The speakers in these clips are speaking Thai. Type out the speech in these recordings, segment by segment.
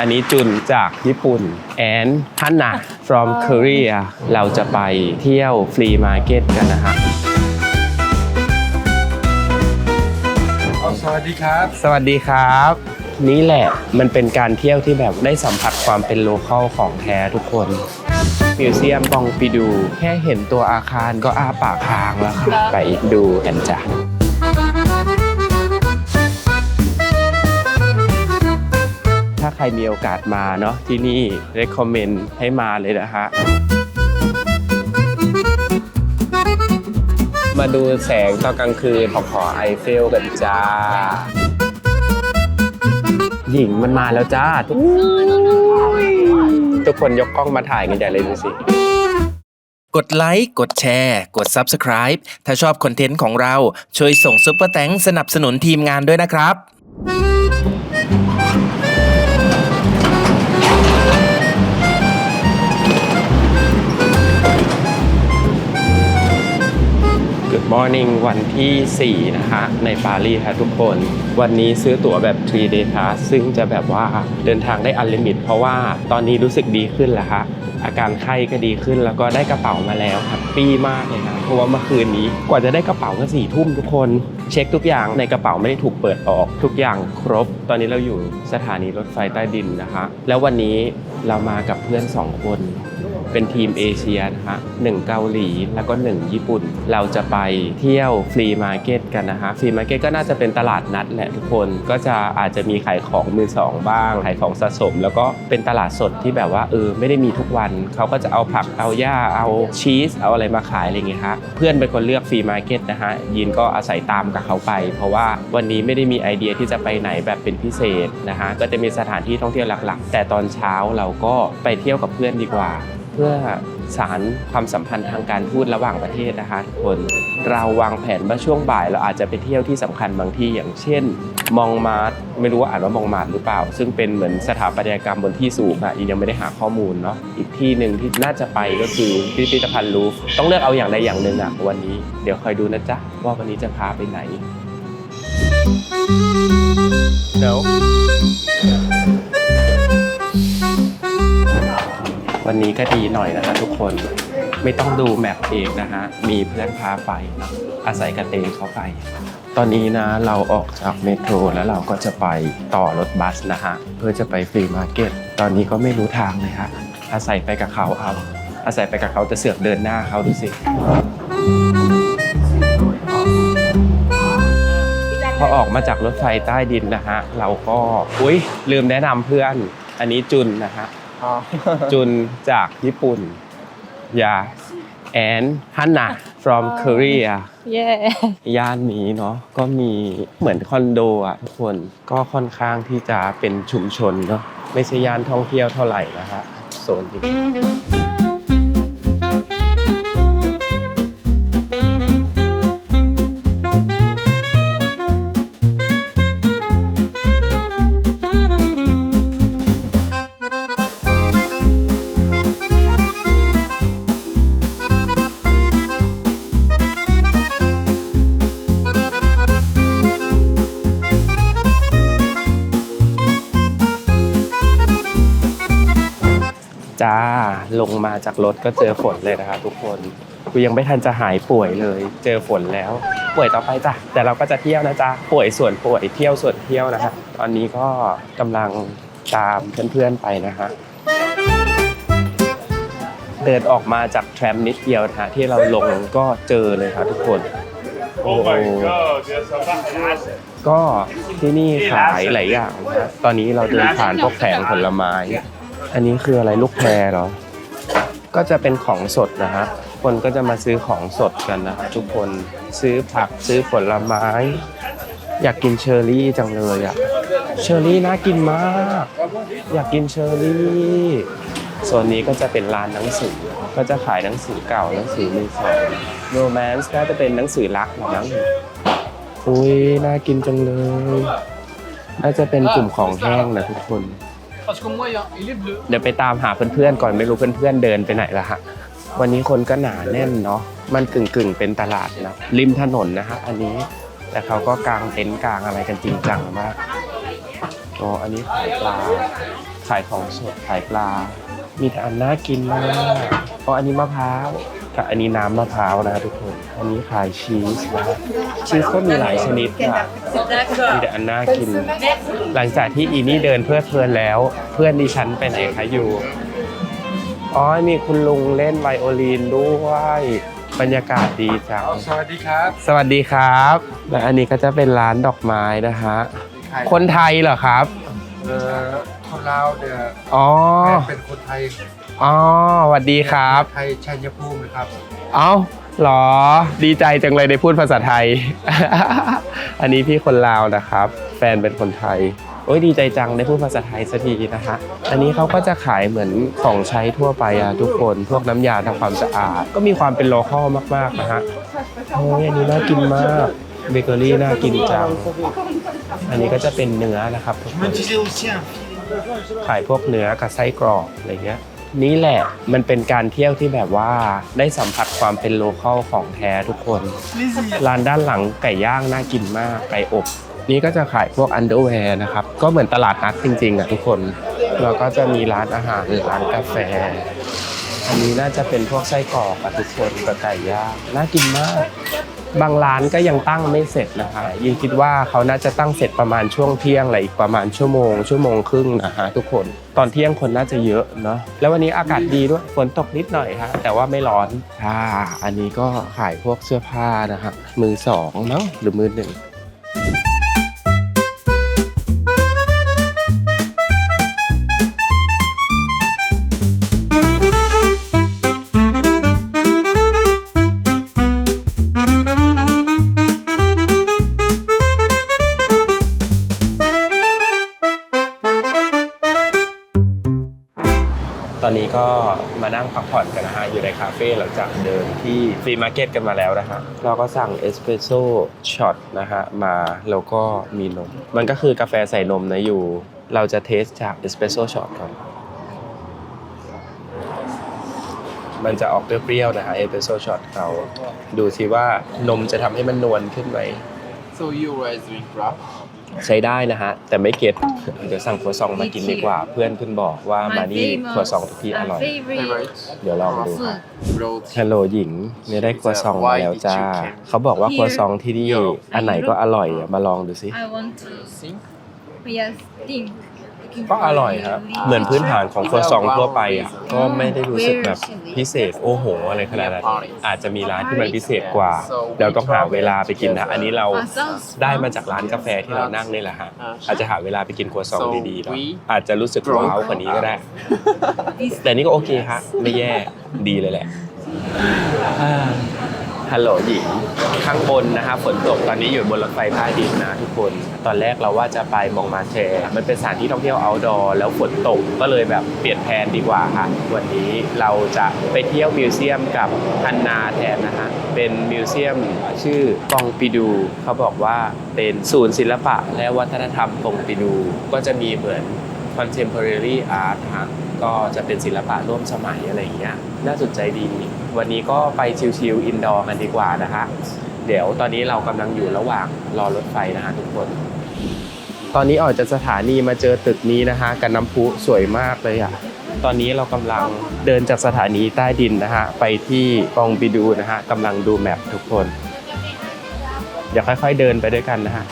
อันนี้จุนจากญี่ปุ่น and ฮันนะ from Korea เราจะไปเที่ยวฟรีมาร์เก็ตกันนะฮะสวัสดีครับ สวัสดีครับ นี่แหละมันเป็นการเที่ยวที่แบบได้สัมผัสความเป็นโลเคอลของแท้ทุกคนมิวเซียมบองปีดู แค่เห็นตัวอาคารก็อ้าปากค้างแล้วค่ะ ไปดูกันจ้ะ ใครมีโอกาสมาเนาะที่นี่ recommend ให้มาเลยนะฮะมาดูแสงตอนกลางคืนของหอไอเฟลกันจ้า หญิงมันมาแล้วจ้า ทุกทุกคนยกกล้องมาถ่ายกันใหญ่เลยดูสิ กดไลค์ กดแชร์ กด Subscribe ถ้าชอบคอนเทนต์ของเราช่วยส่งซุปเปอร์แตงสนับสนุนทีมงานด้วยนะครับ Good morning วันที่ 4 นะคะ ในปารีสค่ะทุกคน วันนี้ซื้อตั๋วแบบ 3 day pass ซึ่งจะแบบว่าเดินทางได้อันลิมิต เพราะว่าตอนนี้รู้สึกดีขึ้นแล้วค่ะอาการไข้ก็ดีขึ้นแล้วก็ได้กระเป๋ามาแล้วแฮปปี้มากเลยนะเพราะว่าเมื่อคืนนี้กว่าจะได้กระเป๋าก็สี่ทุ่มทุกคน เช็คทุกอย่างในกระเป๋าไม่ได้ถูกเปิดออก ทุกอย่างครบ ตอนนี้เราอยู่สถานีรถไฟใต้ดินนะคะ แล้ววันนี้เรามากับเพื่อนสองคน เป็นทีมเอเชียนะฮะหนึ่งเกาหลีแล้วก็หนึ่งญี่ปุ่น เราจะไปเที่ยวฟรีมาร์เก็ตกันนะฮะฟรีมาร์เก็ตก็น่าจะเป็นตลาดนัดแหละทุกคนก็จะอาจจะมีขายของมือสองบ้างขายของสะสม แล้วก็เป็นตลาดสดที่แบบว่าเออไม่ได้มีทุกวันเขาก็จะเอาผักเอาหญ้าเอาชีสเอาอะไรมาขายอะไรอย่างเงี้ยฮะเพื่อนเป็นคนเลือกฟรีมาร์เก็ตนะฮะยินก็อาศัยตามกับเขาไป เพราะว่าวันนี้ไม่ได้มีไอเดียที่จะไปไหนแบบเป็นพิเศษนะฮะก็จะมีสถานที่ท่องเที่ยวหลักๆ แต่ตอนเช้าเราก็ไปเที่ยวกับเพื่อนดีกว่า พื่อสารความสัมพันธ์ทางการทูตระหว่างประเทศนะคะทุกคนเราวางแผนว่าช่วงบ่ายเราอาจจะไปเที่ยวที่สำคัญบางที่อย่างเช่น มองมาร์ทไม่รู้ว่าอ่านว่ามองมาร์ทหรือเปล่า ซึ่งเป็นเหมือนสถาปัตยกรรมบนที่สูงอะอียังไม่ได้หาข้อมูลเนาะอีกที่หนึ่งที่น่าจะไปก็คือพิพิธภัณฑ์ลูฟต้องเลือกเอาอย่างใดอย่างหนึ่งอะวันนี้ เดี๋ยวคอยดูนะจ๊ะว่าวันนี้จะพาไปไหนเดี๋ยว วันนี้ก็ดีหน่อยนะคะทุกคนไม่ต้องดูแมปเองนะฮะมีเพื่อนพาไปนอะอาศัยกระเตงเขาไป ตอนนี้นะเราออกจากเมโทรแล้วเราก็จะไปต่อรถบัสนะฮะเพื่อจะไปฟรีมาร์เก็ตตอนนี้ก็ไม่รู้ทางเลยฮะอาศัยไปกับเขาเอาอาศัยไปกับเขาจะเสือกเดินหน้าเขาดูสิพอออกมาจากรถไฟใต้ดินนะฮะเราก็อุ้ยลืมแนะนำเพื่อนอันนี้จุนนะฮะ จุนจากญี่ปุ่นยา and ฮันนะ from Korea เย่ย่านนี้เนาะก็มีเหมือนคอนโดอะทุกคนก็ค่อนข้างที่จะเป็นชุมชนเนาะไม่ใช่ย่านท่องเที่ยวเท่าไหร่นะฮะโซนนี้ จ้า ลงมาจากรถก็เจอฝนเลยนะคะทุกคนกูยังไม่ทันจะหายป่วยเลย เจอฝนแล้ว ป่วยต่อไปจ้ะแต่เราก็จะเที่ยวนะจ๊ะป่วยส่วนป่วยเที่ยวส่วนเที่ยวนะฮะตอนนี้ก็กำลังตามเพื่อนๆไปนะฮะเดินออกมาจากแทรมนิดเดียวนะฮะที่เราลงก็เจอเลยครับทุกคนโอ้โหก็ที่นี่ขายหลายอย่างนะฮะตอนนี้เราเดินผ่านพวกแผงผลไม้ อันนี้คืออะไรลูกแพรเหรอ ก็จะเป็นของสดนะฮะ คนก็จะมาซื้อของสดกันนะทุกคนซื้อผักซื้อผลไม้ อยากกินเชอร์รี่จังเลยอะเชอร์รี่น่ากินมาก อยากกินเชอร์รี่โซนนี้ก็จะเป็นร้านหนังสือ ก็จะขายหนังสือเก่าหนังสือมือสองโรแมนส์น่าจะเป็นหนังสือรักหรือมั้งอุ้ยน่ากินจังเลย น่าจะเป็นกลุ่มของแห้งนะทุกคน เดี๋ยวไปตามหาเพื่อนๆก่อนไม่รู้เพื่อนๆเดินไปไหนละฮะวันนี้คนก็หนาแน่นเนาะมันกึ่งๆเป็นตลาดนะริมถนนนะฮะอันนี้แต่เขาก็กางเต็นท์กางอะไรกันจริงจังมากอ๋ออันนี้ขายปลาขายของสดขายปลา มีแต่อันน่ากินมากเพราะอันนี้มะพร้าว กับอันนี้น้ำมะพร้าวนะทุกคน อันนี้ขายชีสนะชีสก็มีหลายชนิดค่ะมีแต่อันน่ากิน หลังจากที่อีนี่เดินเพลิดเพลินแล้ว เพื่อนดิฉันไปไหนคะอยู่อ๋อมีคุณลุงเล่นไวโอลินด้วยบรรยากาศดีจัง สวัสดีครับ สวัสดีครับ และอันนี้ก็จะเป็นร้านดอกไม้นะฮะ คนไทยเหรอครับ เอ่อคนลาวเนี่ยอ๋อแฟนเป็นคนไทย อ๋อสวัสดีครับ ไทยชัยภูมินะครับ เอ้าเหรอ ดีใจจังเลยได้พูดภาษาไทย อันนี้พี่คนลาวนะครับ แฟนเป็นคนไทย โอ้ยดีใจจังได้พูดภาษาไทยสักทีนะฮะ อันนี้เขาก็จะขายเหมือนของใช้ทั่วไปอะทุกคน พวกน้ำยาทำความสะอาด ก็มีความเป็นโลคอลมากๆนะฮะ โอ้ยอันนี้น่ากินมาก เบเกอรี่น่ากินจัง อันนี้ก็จะเป็นเนื้อนะครับทุกคนขายพวกเนื้อกับไส้กรอกอะไรเงี้ย นี่แหละมันเป็นการเที่ยวที่แบบว่าได้สัมผัสความเป็นโลเคอลของแท้ทุกคน ร้านด้านหลังไก่ย่างน่ากินมากไก่อบนี่ก็จะขายพวกอันเดอร์แวร์นะครับ ก็เหมือนตลาดนัดจริงๆอะทุกคนแล้วก็จะมีร้านอาหารร้านกาแฟ อันนี้น่าจะเป็นพวกไส้กรอกอะทุกคนกับไก่ย่างน่ากินมาก บางร้านก็ยังตั้งไม่เสร็จนะคะยิงคิดว่าเขาน่าจะตั้งเสร็จประมาณช่วงเที่ยงอะไรอีกประมาณชั่วโมง ชั่วโมงครึ่งนะฮะทุกคน ตอนเที่ยงคนน่าจะเยอะเนาะแล้ววันนี้อากาศดีด้วยฝนตกนิดหน่อยฮะแต่ว่าไม่ร้อนอ่าอันนี้ก็ขายพวกเสื้อผ้านะฮะมือสองเนาะหรือมือหนึ่ง งพักผ่อนกันนะฮะอยู่ในคาเฟ่หลังจากเดินที่ฟรีมาร์เก็ตกันมาแล้วนะฮะเราก็สั่งเอสเปรสโซ่ช็อตนะฮะมาแล้วก็มีนม มันก็คือกาแฟใส่นมนะอยู่ เราจะเทสจากเอสเปรสโซ่ช็อตก่อนมันจะออกเปรี้ยวๆนะฮะเอสเปรสโซ่ช็อตเราดูสิว่านมจะทำให้มันนวลขึ้นไหม So you guys drink wrap? ใช้ได้นะฮะ แต่ไม่เก็ตเดี๋ยวสั่งครัวซองมากินดีกว่า เพื่อนเพิ่งบอกว่ามานี่ครัวซองทุกที่อร่อย Favorite เดี๋ยวลองดูครับ road. ฮัลโหลหญิงเนี่ยได้ครัวซองมาแล้วจ้า เขาบอกว่าครัวซองที่นี่อันไหนก็อร่อยอะมาลองดูสิ I want to Think? yes think ก็อร่อยครับ เหมือนพื้นฐานของครัวซองทั่วไปอะก็ไม่ได้รู้สึกแบบพิเศษโอ้โหอะไรขนาดนั้นอาจจะมีร้านที่มันพิเศษกว่าเดี๋ยวต้องหาเวลาไปกินนะ อันนี้เราได้มาจากร้านกาแฟที่เรานั่งนี่แหละฮะอาจจะหาเวลาไปกินครัวซองดีๆเนออาจจะรู้สึกว้าวกว่านี้ก็ได้ แต่นี่ก็โอเคฮะไม่แย่ดีเลยแหละ ฮัลโหลหญิงข้างบนนะฮะฝนตกตอนนี้อยู่บนรถไฟใต้ดินนะทุกคน ตอนแรกเราว่าจะไปมองมาเชมันเป็นสถานที่ท่องเที่ยว outdoor แล้วฝนตกก็เลยแบบเปลี่ยนแผนดีกว่าค่ะ วันนี้เราจะไปเที่ยวมิวเซียมกับฮันนาแทนนะฮะเป็นมิวเซียมชื่อปองปิดู เขาบอกว่าเป็นศูนย์ศิลปะ และวัฒนธรรมปองปิดู ก็จะมีเหมือน contemporary art ฮะก็จะเป็นศิลปะร่วมสมัยอะไรอย่างเงี้ยน่าสนใจดี วันนี้ก็ไปชิลๆอินดอร์กันดีกว่านะฮะเดี๋ยวตอนนี้เรากำลังอยู่ระหว่างรอรถไฟนะฮะทุกคน ตอนนี้ออกจากสถานีมาเจอตึกนี้นะฮะกับน้ำพุสวยมากเลยอะตอนนี้เรากำลังเดินจากสถานีใต้ดินนะฮะไปที่ปองปิดูนะฮะกำลังดูแมพทุกคน เดี๋ยวค่อยๆเดินไปด้วยกันนะฮะ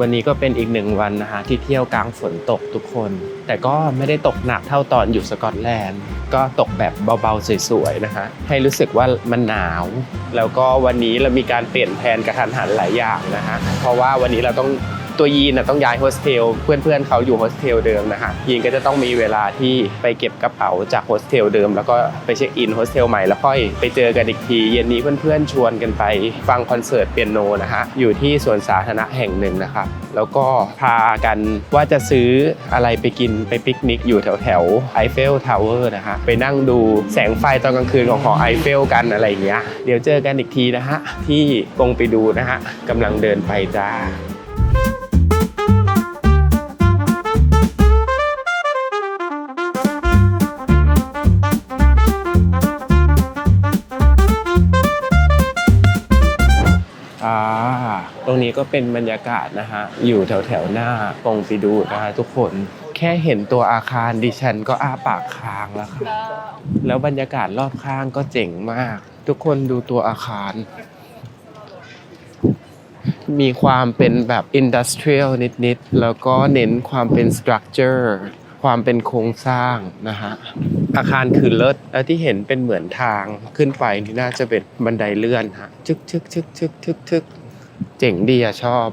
วันนี้ก็เป็นอีกหนึ่งวันนะคะที่เที่ยวกลางฝนตกทุกคน แต่ก็ไม่ได้ตกหนักเท่าตอนอยู่สกอตแลนด์ ก็ตกแบบเบาๆสวยๆนะคะ ให้รู้สึกว่ามันหนาว แล้วก็วันนี้เรามีการเปลี่ยนแผนกระทันหันหลายอย่างนะคะเพราะว่าวันนี้เราต้อง ตัวยีนนะต้องย้ายโฮสเทลเพื่อนๆเขาอยู่โฮสเทลเดิมนะฮะยีนก็จะต้องมีเวลาที่ไปเก็บกระเป๋าจากโฮสเทลเดิม แล้วก็ไปเช็คอินโฮสเทลใหม่แล้วค่อยไปเจอกันอีกที เย็นนี้เพื่อนๆชวนกันไปฟังคอนเสิร์ตเปียโนนะฮะอยู่ที่สวนสาธารณะแห่งหนึ่งนะครับแล้วก็พากันว่าจะซื้ออะไรไปกินไปปิกนิกอยู่แถวแถวไอเฟลทาวเวอร์นะฮะไปนั่งดูแสงไฟตอนกลางคืนของหอไอเฟลกันอะไรอย่างเงี้ยเดี๋ยวเจอกันอีกทีนะฮะที่ปงไปดูนะฮะกำลังเดินไปจ้า ก็เป็นบรรยากาศนะฮะ อยู่แถวแถวๆหน้าปงปิดูนะฮะทุกคนแคแค่เห็นตัวอาคารดิฉันก็อ้าปากค้างแล้วค่ะแล้วบรรยากาศรอบข้างก็เจ๋งมาก ทุกคนดูตัวอาคาร มีความเป็นแบบอินดัสเทรียลนิดๆ แล้วก็เน้นความเป็นสตรัคเจอร์ความเป็นโครงสร้างนะฮะ อาคารคือเลิศแล้วที่เห็นเป็นเหมือนทางขึ้นไปนี่น่าจะเป็นบันไดเลื่อนฮะชึกชึกชึกชึกชึกชึก เจ๋งดีอะชอบ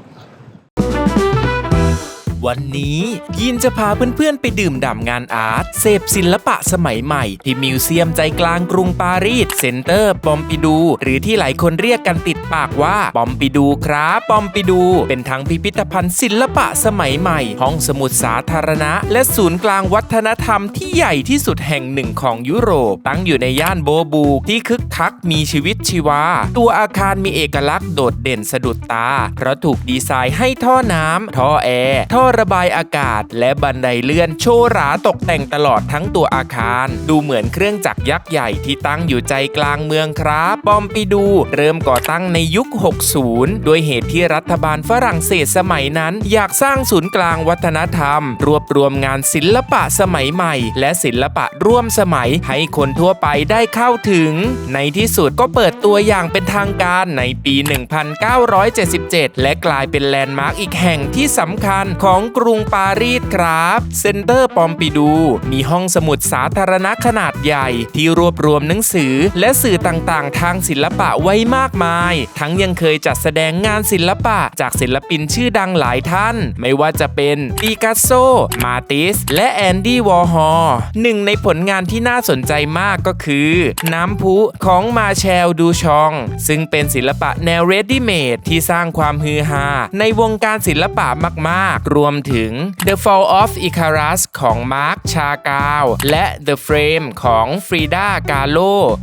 วันนี้ ยินจะพาเพื่อนๆไปดื่มด่ำงานอาร์ตเสพศิลปะสมัยใหม่ ที่มิวเซียมใจกลางกรุงปารีสเซ็นเตอร์ ปอมปิดู หรือที่หลายคนเรียกกันติดปากว่า ปอมปิดูครับปอมปิดู เป็นทั้งพิพิธภัณฑ์ศิลปะสมัยใหม่ ห้องสมุดสาธารณะ และศูนย์กลางวัฒนธรรมที่ใหญ่ที่สุดแห่งหนึ่งของยุโรป ตั้งอยู่ในย่านโบบูที่คึกคักมีชีวิตชีวา ตัวอาคารมีเอกลักษณ์โดดเด่นสะดุดตา เพราะถูกดีไซน์ให้ท่อน้ำท่อแอร์ท่อระบายอากาศ และบันไดเลื่อนโชว์หราตกแต่งตลอดทั้งตัวอาคาร ดูเหมือนเครื่องจักรยักษ์ใหญ่ที่ตั้งอยู่ใจกลางเมืองครับปอมปิดู เริ่มก่อตั้งในยุค 60โดยเหตุที่รัฐบาลฝรั่งเศสสมัยนั้น อยากสร้างศูนย์กลางวัฒนธรรม รวบรวมงานศิลปะสมัยใหม่ และศิลปะร่วมสมัยให้คนทั่วไปได้เข้าถึง ในที่สุดก็เปิดตัวอย่างเป็นทางการในปี 1977 และกลายเป็นแลนด์มาร์กอีกแห่งที่สำคัญของกรุงปารีสครับเซ็นเตอร์ปอมปิดู มีห้องสมุดสาธารณะขนาดใหญ่ ที่รวบรวมหนังสือ และสื่อต่างๆ ทางศิลปะไว้มากมาย ทั้งยังเคยจัดแสดงงานศิลปะจากศิลปินชื่อดังหลายท่าน ไม่ว่าจะเป็นปิกัสโซ มาติส และแอนดี้วอร์ฮอลหนึ่งในผลงานที่น่าสนใจมากก็คือ น้ำพุของมาแชลดูชอง ซึ่งเป็นศิลปะแนวเรดดี้เมดที่สร้างความฮือฮาในวงการศิลปะมากๆรววมถึง The Fall of Icarus ของมาร์คชากาว และ The Frame ของฟรีดากาโล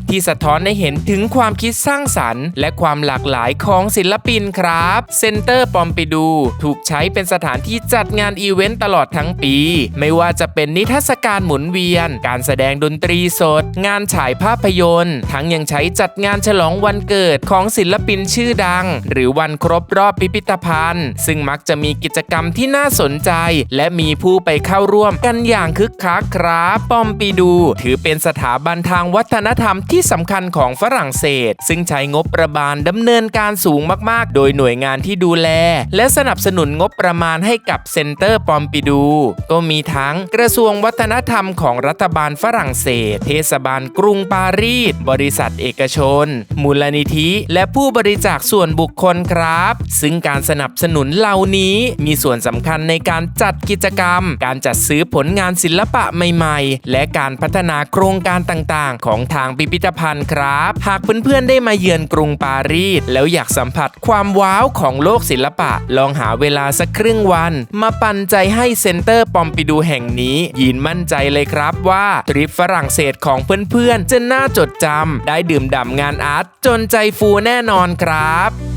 ที่สะท้อนให้เห็นถึงความคิดสร้างสรรค์ และความหลากหลายของศิลปินครับเซ็นเตอร์ปอมปิดูถูกใช้เป็นสถานที่จัดงานอีเวนต์ตลอดทั้งปี ไม่ว่าจะเป็นนิทรรศการหมุนเวียน การแสดงดนตรีสด งานฉายภาพยนตร์ ทั้งยังใช้จัดงานฉลองวันเกิดของศิลปินชื่อดัง หรือวันครบรอบพิพิธภัณฑ์ ซึ่งมักจะมีกิจกรรมที่น่าสนใจ และมีผู้ไปเข้าร่วมกันอย่างคึกคักครับปอมปิดู ถือเป็นสถาบันทางวัฒนธรรมที่สำคัญของฝรั่งเศส ซึ่งใช้งบประมาณดำเนินการสูงมากๆ โดยหน่วยงานที่ดูแล และสนับสนุนงบประมาณให้กับเซ็นเตอร์ปอมปิดู ก็มีทั้งกระทรวงวัฒนธรรมของรัฐบาลฝรั่งเศส เทศบาลกรุงปารีส บริษัทเอกชน มูลนิธิ และผู้บริจาคส่วนบุคคลครับ ซึ่งการสนับสนุนเหล่านี้มีส่วนสำคัญในการจัดกิจกรรม การจัดซื้อผลงานศิลปะใหม่ ๆ และการพัฒนาโครงการต่างๆ ของทางพิพิธภัณฑ์ครับ หากเพื่อนๆได้มาเยือนกรุงปารีสแล้วอยากสัมผัสความว้าวของโลกศิลปะ ลองหาเวลาสักครึ่งวัน มาปันใจให้เซ็นเตอร์ปอมปิดูแห่งนี้ยินมั่นใจเลยครับว่าทริปฝรั่งเศสของเพื่อนๆจะน่าจดจำได้ดื่มด่ำงานอาร์ตจนใจฟูแน่นอนครับ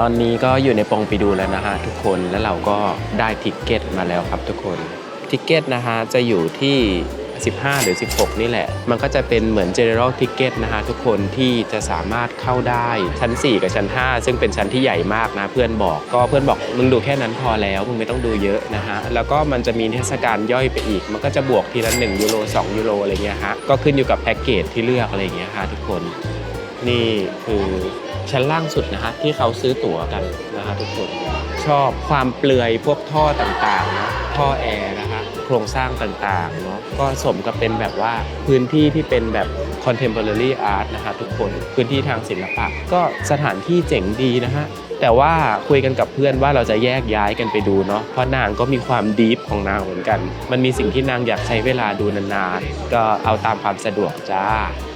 ตอนนี้ก็อยู่ในปองไปดูแล้วนะฮะทุกคนแล้วเราก็ได้ทิกเก็ตมาแล้วครับทุกคนทิกเก็ตนะฮะจะอยู่ที่ 15 หรือ 16 นี่แหละ มันก็จะเป็นเหมือน general ticket นะฮะทุกคนที่จะสามารถเข้าได้ชั้น 4 กับชั้น 5 ซึ่งเป็นชั้นที่ใหญ่มากนะเพื่อนบอกก็เพื่อนบอกมึงดูแค่นั้นพอแล้วมึงไม่ต้องดูเยอะนะฮะแล้วก็มันจะมีเทศกาลย่อยไปอีก มันก็จะบวกทีละ 1 ยูโร 2 ยูโรอะไรเงี้ยฮะก็ขึ้นอยู่กับแพ็กเกจที่เลือกอะไรเงี้ยฮะทุกคนนี่คือ ชั้นล่างสุดนะฮะที่เขาซื้อตั๋วกันนะฮะทุกคนชอบความเปลือยพวกท่อต่างๆนะท่อแอร์นะฮะโครงสร้างต่างๆเนาะก็สมกับเป็นแบบว่าพื้นที่ที่เป็นแบบ contemporary art นะฮะทุกคนพื้นที่ทางศิลปะ ก็สถานที่เจ๋งดีนะฮะ แต่ว่าคุยกันกับเพื่อนว่าเราจะแยกย้ายกันไปดูเนาะเพราะนางก็มีความดีฟของนางเหมือนกัน มันมีสิ่งที่นางอยากใช้เวลาดูนานๆก็เอาตามความสะดวกจ้า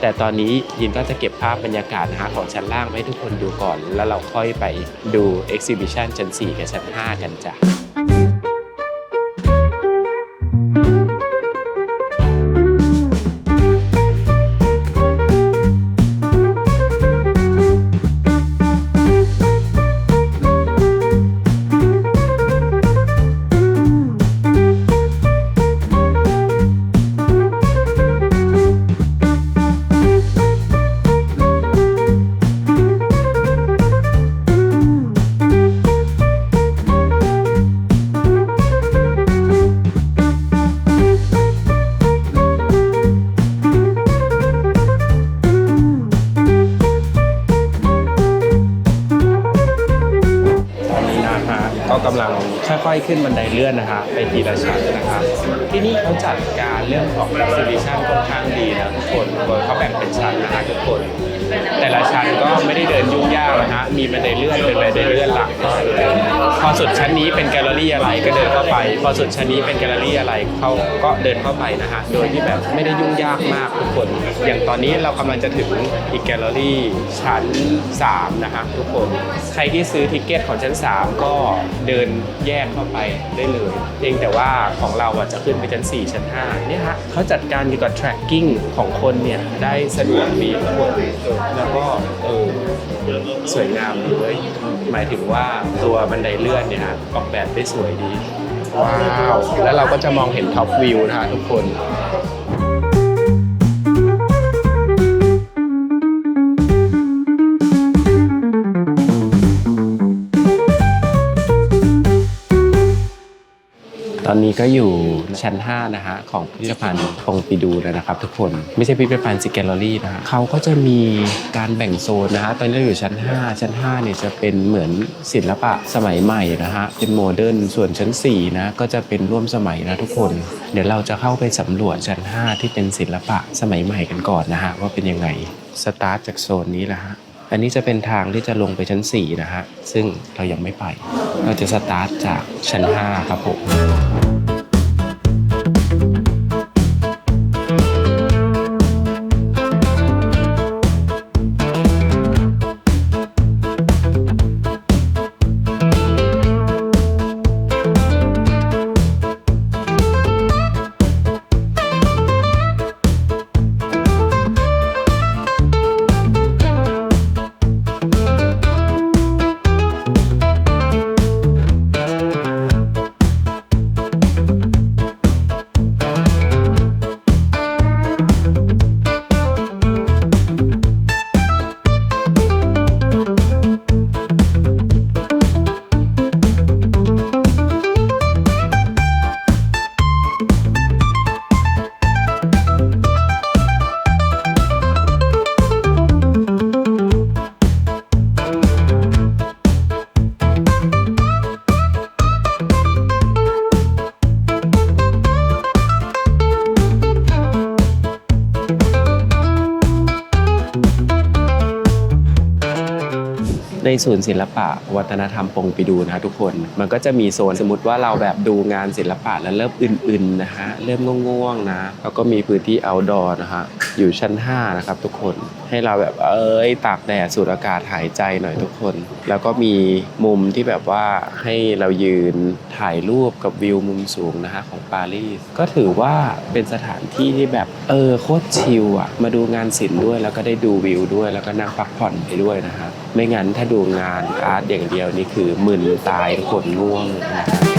แต่ตอนนี้ยินก็จะเก็บภาพบรรยากาศนะของชั้นล่างไว้ให้ทุกคนดูก่อน แล้วเราค่อยไปดูเอ็กซิบิชันชั้น 4 กับชั้น 5 กันจ้ะ ค่อยๆ ขึ้นบันไดเลื่อนนะฮะไปทีละชั้นนะครับที่นี่เขาจัดการเรื่องของ exhibition ค่อนข้างดีนะทุกคนโดยเขาแบ่งเป็นชั้นนะฮะทุกคน แต่ละชั้นก็ไม่ได้เดินยุ่งยากนะฮะมีบันไดเลื่อนเป็นบันไดเลื่อนหลักพอสุดชั้นนี้เป็นแกลเลอรี่อะไรก็เดินเข้าไป พอสุดชั้นนี้เป็นแกลเลอรี่อะไรเขาก็เดินเข้าไปนะฮะโดยที่แบบไม่ได้ยุ่งยากมากทุกคน อย่างตอนนี้เรากำลังจะถึงอีกแกลเลอรี่ชั้น 3 นะฮะทุกคน ใครที่ซื้อทิเกตของชั้น 3 ก็เดินแยกเข้าไปได้เลยเพียงแต่ว่าของเราอะจะขึ้นไปชั้น 4 ชั้น 5 เนี่ยฮะเขาจัดการเกี่ยวกับ tracking ของคนเนี่ยได้สะดวกดีทุกคนแล้วก็เออสวยงามเลยหมายถึงว่าตัวบันไดเลื่อนเนี่ยฮะออกแบบได้สวยดี ว้าว แล้วเราก็จะมองเห็นท็อปวิวนะฮะทุกคน อนนี้ก็อยู่ชั้น 5 นะฮะของพิพิธภัณฑ์ปงปิดูแล้วนะครับ ทุกคนไม่ใช่พิพิธภัณฑ์ซิแกลเลอรี่นะฮะเขาก็จะมีการแบ่งโซนนะฮะตอนนี้เราอยู่ชั้น 5 ชั้น5เนี่ยจะเป็นเหมือนศิลปะสมัยใหม่นะฮะเป็นโมเดิร์นส่วนชั้น4นะก็จะเป็นร่วมสมัยนะทุกคน เดี๋ยวเราจะเข้าไปสำรวจชั้น 5 ที่เป็นศิลปะสมัยใหม่กันก่อนนะฮะว่าเป็นยังไงสตาร์ทจากโซนนี้แหละฮะอันนี้จะเป็นทางที่จะลงไปชั้น 4 นะฮะ ซึ่งเรายังไม่ไป เราจะสตาร์ทจากชั้น 5 ครับผม ในศูนย์ศิลปะ วัฒนธรรมปงไปดูนะฮะทุกคน มันก็จะมีโซนสมมติว่าเราแบบดูงานศิลปะแล้วเริ่มอื่นๆนะฮะเริ่มง่วงๆนะแล้วก็มีพื้นที่ outdoor นะฮะอยู่ชั้น 5 นะครับทุกคน ให้เราแบบเอ้ยตากแดดสูดอากาศหายใจหน่อยทุกคน แล้วก็มีมุมที่แบบว่าให้เรายืนถ่ายรูปกับวิวมุมสูงนะฮะของปารีสก็ถือว่าเป็นสถานที่ที่แบบเออโคตรชิลอะมาดูงานศิลป์ด้วยแล้วก็ได้ดูวิวด้วย แล้วก็นั่งพักผ่อนไปด้วยนะฮะไม่งั้นถ้าดูงานอาร์ตอย่างเดียวนี่คือมึนตายทุกคนง่วงนะครั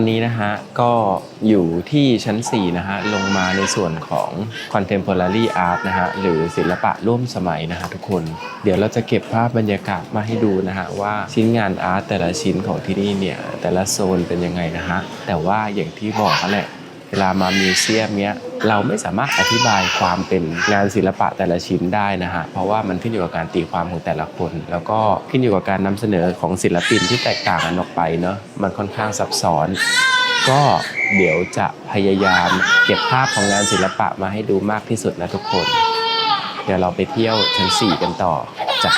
อนนี้นะฮะ ก็อยู่ที่ชั้น 4 นะฮะ ลงมาในส่วนของ Contemporary Art นะฮะ หรือศิลปะร่วมสมัยนะฮะทุกคน เดี๋ยวเราจะเก็บภาพบรรยากาศมาให้ดูนะฮะ ว่าชิ้นงานอาร์ตแต่ละชิ้นของที่นี่เนี่ย แต่ละโซนเป็นยังไงนะฮะ แต่ว่าอย่างที่บอกนั่นแหละ เวลามามิวเซียมเนี้ยเราไม่สามารถอธิบายความเป็นงานศิลปะแต่ละชิ้นได้นะฮะเพราะว่ามันขึ้นอยู่กับการตีความของแต่ละคน แล้วก็ขึ้นอยู่กับการนำเสนอของศิลปินที่แตกต่างกันออกไปเนาะมันค่อนข้างซับซ้อน ก็เดี๋ยวจะพยายามเก็บภาพของงานศิลปะมาให้ดูมากที่สุดนะทุกคน เดี๋ยวเราไปเที่ยวชั้น4กันต่อจ้ะ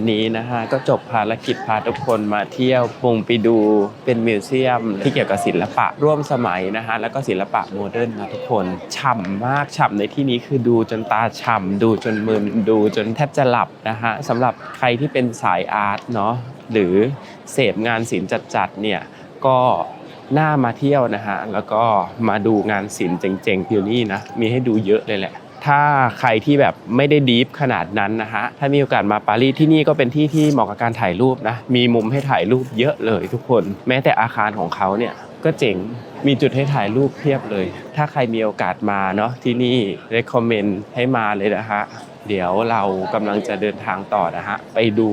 วันนี้นะฮะก็จบภารกิจพาทุกคนมาเที่ยวปงไปดูเป็นมิวเซียมที่เกี่ยวกับศิลปะร่วมสมัยนะฮะแล้วก็ศิลปะโมเดิร์นนะทุกคนฉ่ำมากฉ่ำในที่นี้คือดูจนตาฉ่ำดูจนมึนดูจนแทบจะหลับนะฮะสำหรับใครที่เป็นสายอาร์ตเนาะหรือเสพงานศิลป์จัดๆเนี่ยก็น่ามาเที่ยวนะฮะแล้วก็มาดูงานศิลป์เจ๋งๆอยู่นี่นะมีให้ดูเยอะเลยแหละ ถ้าใครที่แบบไม่ได้ดีฟขนาดนั้นนะฮะ ถ้ามีโอกาสมาปารีสที่นี่ก็เป็นที่ที่เหมาะกับการถ่ายรูปนะ มีมุมให้ถ่ายรูปเยอะเลยทุกคน แม้แต่อาคารของเขาเนี่ยก็เจ๋ง มีจุดให้ถ่ายรูปเพียบเลย ถ้าใครมีโอกาสมาเนาะที่นี่ recommend ให้มาเลยนะฮะ เดี๋ยวเรากำลังจะเดินทางต่อนะฮะ ไปดู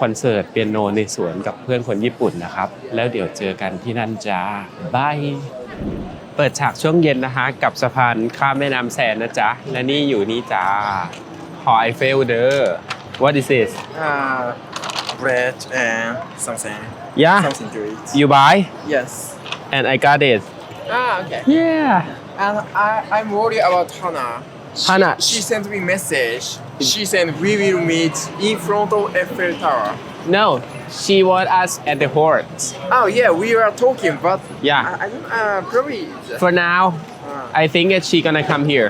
คอนเสิร์ตเปียโนในสวนกับเพื่อนคนญี่ปุ่นนะครับ แล้วเดี๋ยวเจอกันที่นั่นจ้าบาย เปิดฉากช่วงเย็นนะฮะกับสะพานข้ามแม่น้ำแสนนะจ๊ะ และนี่อยู่นี่จ้าหอไอเฟลเด้อ What is this Uh, bread and something. Yeah Something to eat. you buy Yes. and I got it Ah, okay. Yeah And I, I'm worried about Hannah. She, Hannah. She sent me message. She said we will meet in front of Eiffel Tower. No she want us at the port Oh yeah, we were talking, but Yeah. I, I don't. Uh, probably. for now Uh, I think that she gonna come here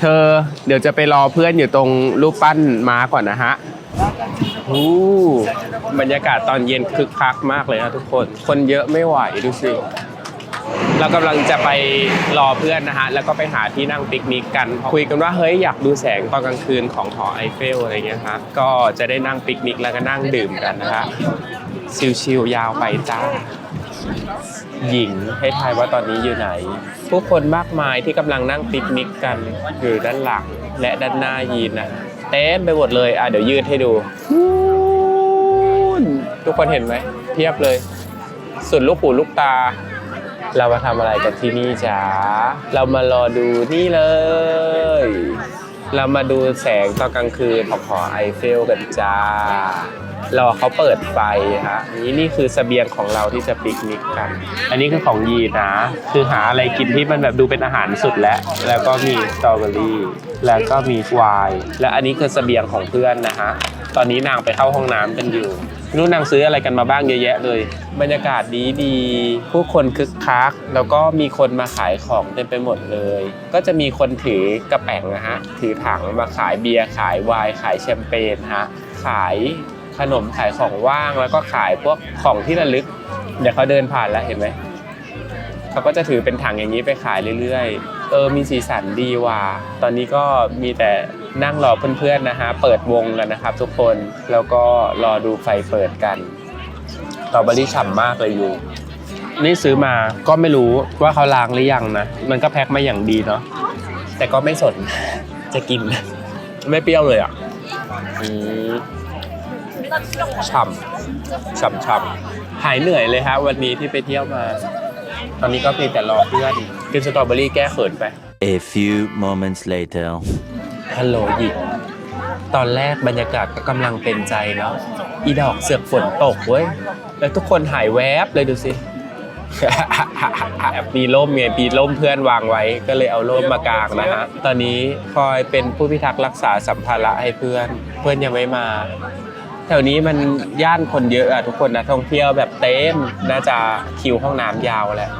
เธอเดี๋ยวจะไปรอเพื่อนอยู่ตรงรูปปั้นม้าก่อนนะฮะอู้บรรยากาศตอนเย็นคึกคักมากเลยนะทุกคน คนเยอะไม่ไหวดูสิ เรากำลังจะไปรอเพื่อนนะฮะแล้วก็ไปหาที่นั่งปิกนิกกัน คุยกันว่าเฮ้ยอยากดูแสงตอนกลางคืนของหอไอเฟลอะไรเงี้ยฮะก็จะได้นั่งปิกนิกแล้วก็นั่งดื่มกันนะฮะชิลๆยาวไปจ้าหญิงให้ทายว่าตอนนี้อยู่ไหน ผู้คนมากมายที่กำลังนั่งปิกนิกกันอยู่ด้านหลังและด้านหน้ายีนนะเต็มไปหมดเลยอะเดี๋ยวยืดให้ดู ทุกคนเห็นไหมเพียบเลย สุดลูกหูลูกตา เรามาทำอะไรกันที่นี่จ้าเรามารอดูนี่เลย เรามาดูแสงตอนกลางคืนของหอไอเฟลกันจ้า รอเขาเปิดไฟฮะนี่นี่คือสเสบียงของเราที่จะปิกนิกกัน อันนี้คือของยีนะ คือหาอะไรกินที่มันแบบดูเป็นอาหารสุดแล้ว แล้วก็มีสตรอเบอรี่ แล้วก็มีไวน์และอันนี้คือสเสบียงของเพื่อนนะฮะ ตอนนี้นางไปเข้าห้องน้ำกันอยู่ไม่รู้นางซื้ออะไรกันมาบ้างเยอะแยะเลย บรรยากาศดีดีผู้คนคึกคัก แล้วก็มีคนมาขายของเต็มไปหมดเลย ก็จะมีคนถือกระแป๋งนะฮะ ถือถังมาขายเบียร์ ขายไวน์ ขายแชมเปญฮะ ขาย ขนมขายของว่างแล้วก็ขายพวกของที่ระลึก เดี๋ยวเขาเดินผ่านแล้วเห็นไหมเขาก็จะถือเป็นถังอย่างนี้ไปขายเรื่อยๆ เออมีสีสันดีว่ะตอนนี้ก็มีแต่นั่งรอเพื่อนๆนะฮะเปิดวงกันนะครับ ทุกคนแล้วก็รอดูไฟเปิดกันสตรอเบอรี่ฉ่ำมากเลยอยู่นี่ซื้อมาก็ไม่รู้ว่าเขาล้างหรือยังนะ มันก็แพ็คมาอย่างดีเนาะ แต่ก็ไม่สน จะกิน ไม่เปรี้ยวเลยอะ อืม ฉ่ำฉ่ำฉ่ำหายเหนื่อยเลยฮะวันนี้ที่ไปเที่ยวมา ตอนนี้ก็เพียงแต่รอเพื่อนกินสตรอเบอรี่แก้เขินไป A few moments later. ฮัลโหลหยิกตอนแรกบรรยากาศก็กำลังเป็นใจเนาะอีดอกเสือกฝนตกเว้ย แล้วทุกคนหายแวบเลยดูสิปีร่มไงปีร่มเพื่อนวางไว้ ก็เลยเอาร่มมากางนะฮะ ตอนนี้คอยเป็นผู้พิทักษ์รักษาสัมภาระให้เพื่อน เพื่อนยังไม่มา แถวนี้มันย่านคนเยอะอะทุกคนนะท่องเที่ยวแบบเต็มน่าจะคิวห้องน้ำยาวแหละ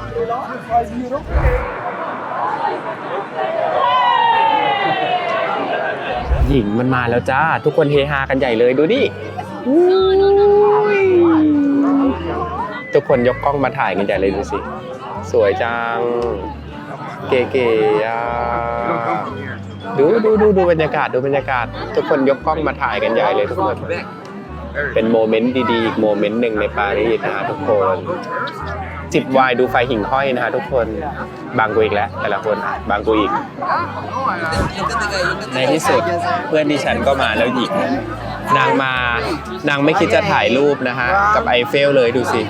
หญิงมันมาแล้วจ้า ทุกคนเฮฮากันใหญ่เลยดูดิทุกคนยกกล้องมาถ่ายกันใหญ่เลยดูสิ สวยจัง เก๋ๆอะดูดูดูดูบรรยากาศดูบรรยากาศ ทุกคนยกกล้องมาถ่ายกันใหญ่เลยทุกคน เป็นโมเมนต์ดีๆ อีกโมเมนต์หนึ่งในปารีสนะฮะทุกคน จิบไวน์ดูไฟหิ่งห้อยนะฮะทุกคน บางกูอีกแล้ว แต่ละคน บางกูอีก ในที่สุดเพื่อนดิฉันก็มาแล้วหญิงนางมานางไม่คิดจะถ่ายรูปนะฮะ กับไอเฟลเลยดูสิ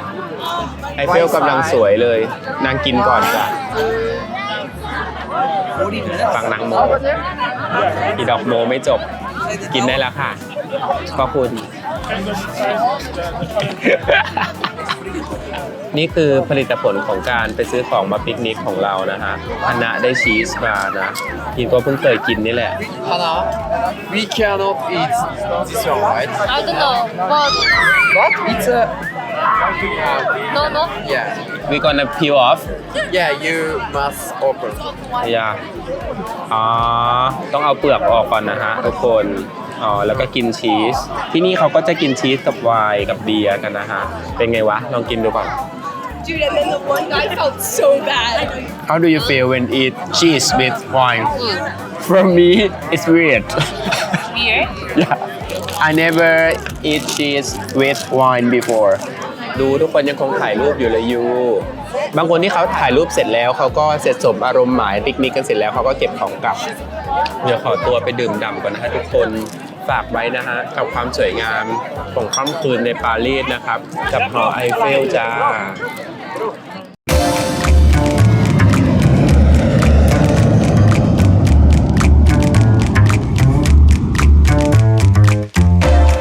ไอเฟลกำลังสวยเลย นางกินก่อนจ้ะฟังนางโมอีดอกโมไม่จบ กินได้แล้วค่ะก็คุณ นี่คือผลิตผลของการไปซื้อของมาปิกนิกของเรานะฮะคณะได้ชีสมานะกินก็เพิ่งเคยกินนี่แหละ Hannah, we cannot eat this one, right? I don't know, but What? It's a. no, no. Yeah. we gonna peel off Yeah, you must open. ยาอ๋อ ต้องเอาเปลือกออกก่อนนะฮะทุกคน อ๋อแล้วก็กินชีส ที่นี่เขาก็จะกินชีสกับไวน์กับเบียร์กันนะฮะ เป็นไงวะ ลองกินดูก่อน Dude, and then the one guy felt so bad. How do you feel when eat cheese with wine? For me, it's weird. Weird. yeah. I never eat cheese with wine before. ดูทุกคนยังคงถ่ายรูปอยู่เลยยูบางคนที่เขาถ่ายรูปเสร็จแล้วเขาก็เสร็จสมอารมณ์หมายปิกนิกกันเสร็จแล้วเขาก็เก็บของกลับ เดี๋ยวขอตัวไปดื่มด่ำก่อนนะฮะทุกคน ฝากไว้นะฮะ กับความสวยงามของค่ำคืนในปารีสนะครับ กับหอไอเฟลจ้า